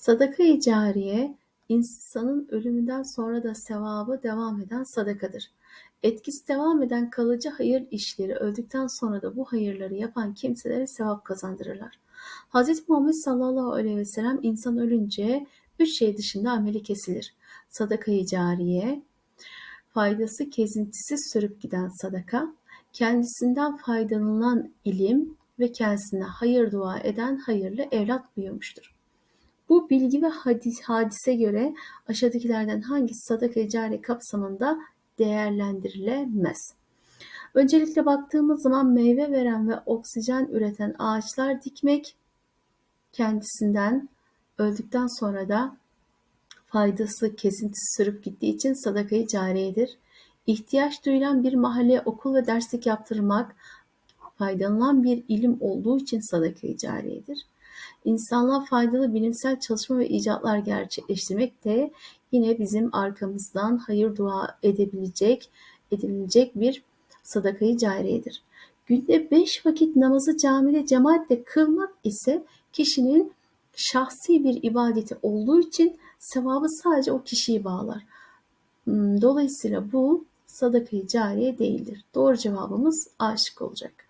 Sadaka-i cariye, insanın ölümünden sonra da sevabı devam eden sadakadır. Etkisi devam eden kalıcı hayır işleri öldükten sonra da bu hayırları yapan kimselere sevap kazandırırlar. Hz. Muhammed sallallahu aleyhi ve sellem insan ölünce üç şey dışında ameli kesilir. Sadaka-i cariye, faydası kesintisiz sürüp giden sadaka, kendisinden faydalanılan ilim ve kendisine hayır dua eden hayırlı evlat buyurmuştur. Bu bilgi ve hadis, hadise göre aşağıdakilerden hangisi sadaka-i cariye kapsamında değerlendirilemez? Öncelikle baktığımız zaman meyve veren ve oksijen üreten ağaçlar dikmek kendisinden öldükten sonra da faydası kesintisi sürüp gittiği için sadaka-i cariyedir. İhtiyaç duyulan bir mahalleye okul ve derslik yaptırmak faydalanılan bir ilim olduğu için sadaka-i cariyedir. İnsanlığa faydalı bilimsel çalışma ve icatlar gerçekleştirmek de yine bizim arkamızdan hayır dua edebilecek, edilecek bir sadakayı cariyedir. Günde beş vakit namazı camide cemaatle kılmak ise kişinin şahsi bir ibadeti olduğu için sevabı sadece o kişiyi bağlar. Hmm, Dolayısıyla bu sadakayı cariye değildir. Doğru cevabımız aşık olacak.